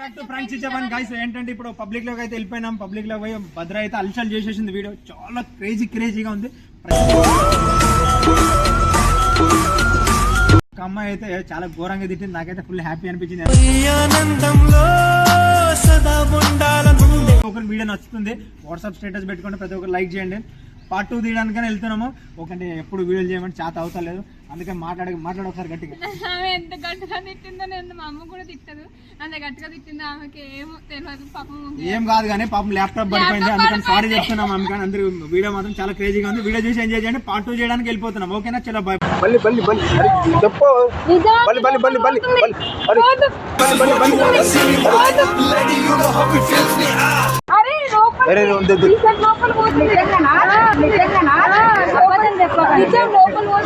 Back to guys ఏంటంటే ఇప్పుడు పబ్లిక్లోకి అయితే వెళ్ళిపోయినాం. పబ్లిక్లో పోయి భద్ర అయితే అల్చల్ చేసేసింది వీడియో. చాలా క్రేజీ క్రేజీగా ఉంది. ఒక అమ్మాయి అయితే చాలా ఘోరంగా తిట్టింది. నాకైతే ఫుల్ హ్యాపీ అనిపించింది. ఆనందంలో ఒకరి వీడియో నచ్చుతుంది. వాట్సాప్ స్టేటస్ పెట్టుకుంటే ప్రతి ఒక్కరు లైక్ చేయండి. పార్ట్ టూ తీయడానికైనా వెళ్తున్నాము. ఒకటి ఎప్పుడు వీడియోలు చేయమని చేత లేదు అందుకని మాట్లాడ మాట్లాడ ఒకసారి గట్టిగా. ఆమె ఎంత గట్టిగా తిట్టిందో నేను మా అమ్మ కూడా తిట్టదు. అంత గట్టిగా తిట్టిందో ఆమెకి ఏమో తెలియదు పాపం ఏం కాదు కానీ పాపం ల్యాప్టాప్ పడిపోయింది. అందుకని సారీ చెప్తున్నాం అందుకని అందరూ వీడియో మాత్రం చాలా క్రేజీగా ఉంది. వీడియో చూసి ఎంజాయ్ చేయండి. పార్ట్ టూ చేయడానికి వెళ్ళిపోతున్నాం. ఓకేనా చలో బాయ్ బల్లి బల్లి బల్లి చెప్పు. బల్లి బల్లి బల్లి బల్లి బల్లి అరే బల్లి బల్లి బల్లి అరే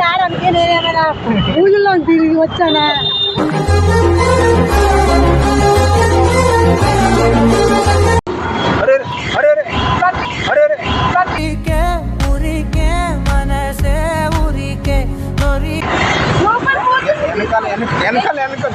రావడానికి నేనేమైనా పూజల్లో తిరిగి వచ్చానా వెనకాల వెనకాల వెనకాల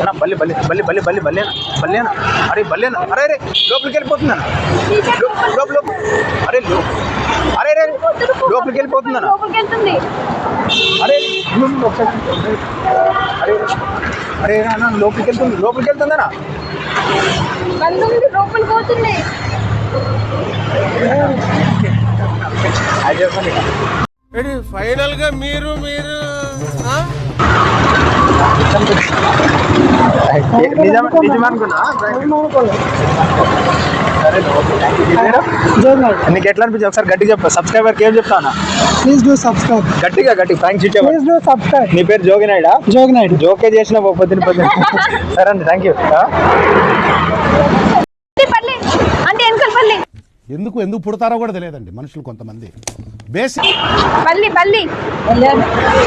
అన్న బల్లి బల్లి బల్లి బల్లి బల్లి బల్లేనా బల్లేనా? అరే బల్లేనా? అరే రే లోపలికి వెళ్ళిపోతుందన్న. లోపల లోపల అరే లో- అరే రే లోపలికి వెళ్ళిపోతుందన్న. లోపలికి అరే ఒకసారి అరే అరే అన్న లోపలికి వెళ్తుంది లోపలికి వెళ్తుందనా బంధు లోపలికి పోతుంది అది చెప్పండి ఫైనల్గా మీరు మీరు నీకు ఎట్లా అనిపించింది ఒకసారి గట్టిగా చెప్పు. సబ్స్క్రైబర్ ఏం చెప్తానా ప్లీజ్ డూ సబ్స్క్రైబ్ గట్టిగా గట్టి థ్యాంక్స్ ఇచ్చే ప్లీజ్ డూ సబ్స్క్రైబ్ నీ పేరు జోగినాయుడా? జోగ్ నాయుడు జోకే చేసిన పొద్దున పొద్దున సరే అండి థ్యాంక్ యూ పల్లి అంటే వెనకాల పల్లి ఎందుకు ఎందుకు పుడతారో కూడా తెలియదండి మనుషులు కొంతమంది. బేసిక్ పల్లి పల్లి.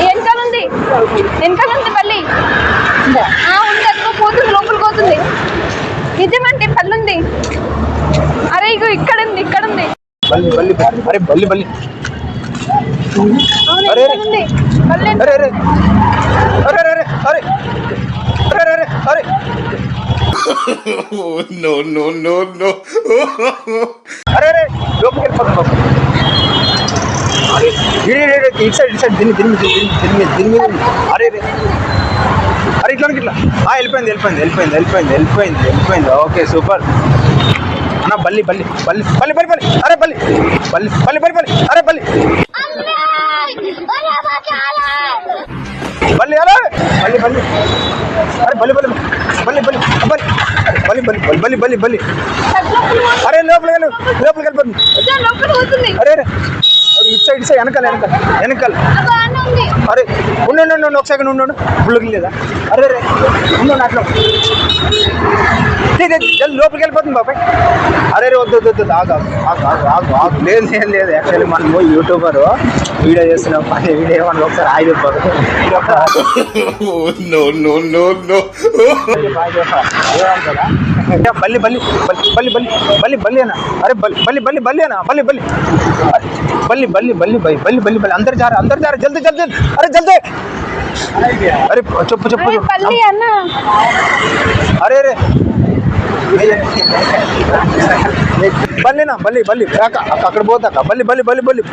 వెనకాల ఉంది. వెనకాల ఉంది పోతుంది లోపలికి పోతుంది. నిజమంటే పల్లి ఉంది. అరే ఇగో ఇక్కడ ఉంది ఇక్కడ ఉంది. బల్లి బల్లి బల్లి. అరే బల్లి బల్లి అవును అరే, ఇక్కడ ఉంది. పల్లి అరే అరే అరే అరే అరే అరే అరే. అరే అరే no, no, no, no. అరే అరే లోపలికి వెళ్ళిపోతుంది ఇటు సైడ్ ఇటు సైడ్ దీన్ని దీని మీద దీని మీద దీని మీద అరే అరే. అరే ఇట్లా ఇట్లా. వెళ్ళిపోయింది వెళ్ళిపోయింది వెళ్ళిపోయింది వెళ్ళిపోయింది వెళ్ళిపోయింది వెళ్ళిపోయింది. Okay super. అన్న బల్లి బల్లి బల్లి బల్లి బల్లి బల్లి. అరే బల్లి బల్లి బల్లి బల్లి బల్లి. అరే బల్లి. బల్లి అరే. బల్లి బల్లి అరే బల్లి బల్లి. बलि बलि बलि बलि अरे लोपल गेलु लोपल गेलु अच्छा लोपल तो होत नै अरे अरे ఇటు సైడ్ సైడ్ వెనకాల వెనకాల వెనకాల. అరే ఉండు ఉండు, ఒక సెకండ్ ఉండు బుల్లకి లేదా? అరే అరే ఉండు అట్లా. జల్ది లోపలికి వెళ్ళిపోతుంది బాబాయ్. అరే అరే వద్దు వద్దు వద్దు ఆగు ఆగు ఆగు ఆగు ఆగు లేదు లేదు లేదు. యాక్చువల్లీ మనం యూట్యూబర్ వీడియో చేస్తున్నాం పని వీడియో ఏమన్నా ఒకసారి ఆగి no. బల్లి బల్లి బల్లి బల్లి బల్లి బల్లి అన్న. అరే బల్లి బల్లి బల్లి బల్లి అన్న. బల్లి బల్లి. బల్లి బల్లి. बल्ली बल्ली भाई बल्ली बल्ली बल्ली अंदर जा रहा अंदर जा रहा जल्दी जल्दी अरे जल्दी अरे चुप चुप अरे अरे బల్లేనా బల్లి బల్లి కాక అక్కడ పోతాక బల్లి బల్లి బల్లి బల్లి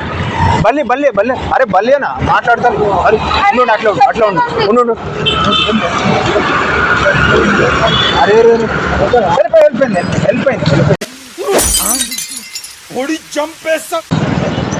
బల్లి బల్లి బల్లి అరే బల్లేనా మాట్లాడతాను అరే ఉండు అట్లా ఉండు అట్లా ఉండు. ఉండు అరే వెళ్ళిపోయింది వెళ్ళిపోయింది వెళ్ళిపోయింది. చంపేస్తా.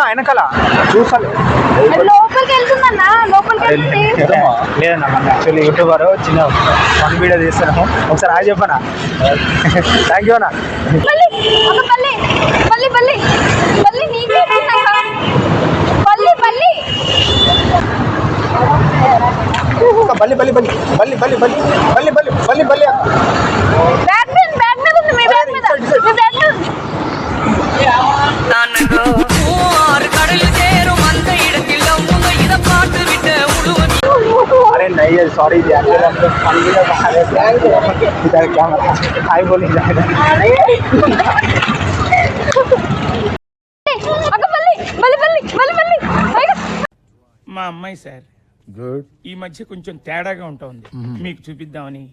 అన్న వెనకాల చూసాలి లోపలికి వెళ్తుందన్నా లోపలికి లేదన్నా మన యాక్చువల్లీ యూట్యూబర్ చిన్న వన్ వీడియో తీస్తున్నాము ఒకసారి హాయ్ చెప్పనా థ్యాంక్ యూ అన్న బల్లి బల్లి బల్లి బల్లి బల్లి బల్లి బల్లి బల్లి బల్లి బల్లి नहीं है सॉरी जी इधर कैमरा हाय बोली అక్క పల్లి పల్లి పల్లి పల్లి పల్లి పైగా మా అమ్మాయి సార్ గుడ్ ఈ మధ్య కొంచెం తేడాగా ఉంటుంది మీకు చూపిద్దామని